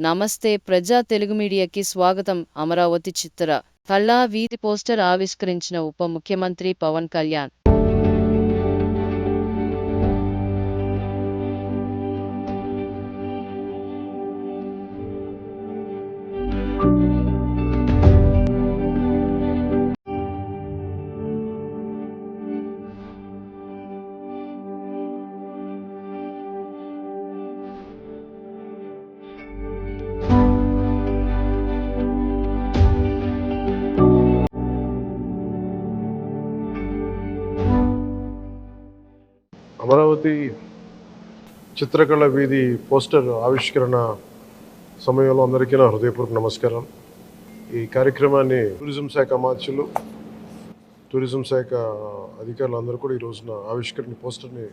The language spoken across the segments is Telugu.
నమస్తే ప్రజా తెలుగు మీడియాకి స్వాగతం. అమరావతి చిత్తర. కళ్ళా వీధి పోస్టర్ ఆవిష్కరించిన ఉప ముఖ్యమంత్రి పవన్ కళ్యాణ్. అమరావతి చిత్రకళ వీధి పోస్టర్ ఆవిష్కరణ సమయంలో అందరికీ నా హృదయపూర్వక నమస్కారం. ఈ కార్యక్రమాన్ని టూరిజం శాఖ అమాత్యులు టూరిజం శాఖ అధికారులు అందరూ కూడా ఈ రోజున ఆవిష్కరణ పోస్టర్ని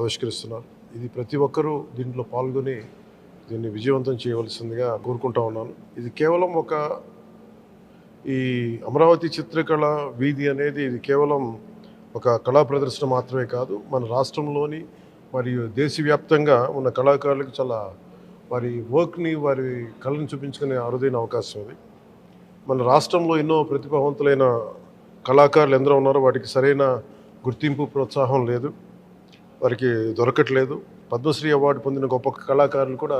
ఆవిష్కరిస్తున్నారు. ఇది ప్రతి ఒక్కరూ దీంట్లో పాల్గొని దీన్ని విజయవంతం చేయవలసిందిగా కోరుకుంటా ఉన్నాను. ఇది కేవలం ఒక ఈ అమరావతి చిత్రకళ వీధి అనేది ఇది కేవలం ఒక కళా ప్రదర్శన మాత్రమే కాదు మన రాష్ట్రంలోని మరియు దేశవ్యాప్తంగా ఉన్న కళాకారులకు చాలా వారి వర్క్ని వారి కళను చూపించుకునే అరుదైన అవకాశం ఇది. మన రాష్ట్రంలో ఎన్నో ప్రతిభావంతులైన కళాకారులు ఎందరో ఉన్నారో వాటికి సరైన గుర్తింపు ప్రోత్సాహం లేదు. వారికి దొరకట్లేదు. పద్మశ్రీ అవార్డు పొందిన గొప్ప కళాకారులు కూడా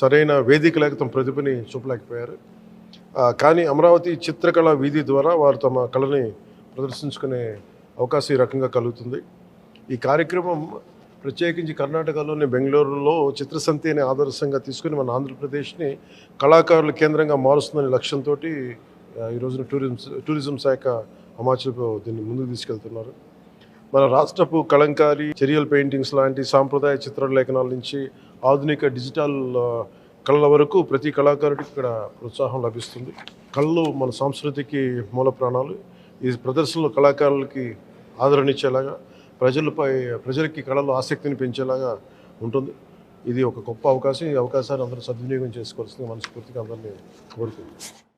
సరైన వేదిక లేక తమ ప్రతిభని చూపలేకపోయారు. కానీ అమరావతి చిత్రకళ వీధి ద్వారా వారు తమ కళని ప్రదర్శించుకునే అవకాశం ఈ రకంగా కలుగుతుంది. ఈ కార్యక్రమం ప్రత్యేకించి కర్ణాటకలోని బెంగళూరులో చిత్రసంతి అనే ఆదర్శంగా తీసుకుని మన ఆంధ్రప్రదేశ్ని కళాకారుల కేంద్రంగా మారుస్తుందనే లక్ష్యంతో ఈరోజున టూరిజం టూరిజం శాఖ అమాచలు దీన్ని ముందుకు తీసుకెళ్తున్నారు. మన రాష్ట్రపు కళంకారి చెరియల్ పెయింటింగ్స్ లాంటి సాంప్రదాయ చిత్రలేఖనాల నుంచి ఆధునిక డిజిటల్ కళల వరకు ప్రతి కళాకారుడికి ఇక్కడ ప్రోత్సాహం లభిస్తుంది. కళలు మన సంస్కృతికి మూల ప్రాణాలు. ఈ ప్రదర్శనలో కళాకారులకి ఆదరణ ఇచ్చేలాగా ప్రజలపై ప్రజలకి కళలో ఆసక్తిని పెంచేలాగా ఉంటుంది. ఇది ఒక గొప్ప అవకాశం. ఈ అవకాశాన్ని అందరూ సద్వినియోగం చేసుకోవాల్సింది మనస్ఫూర్తిగా అందరినీ కోరుకుంటున్నాను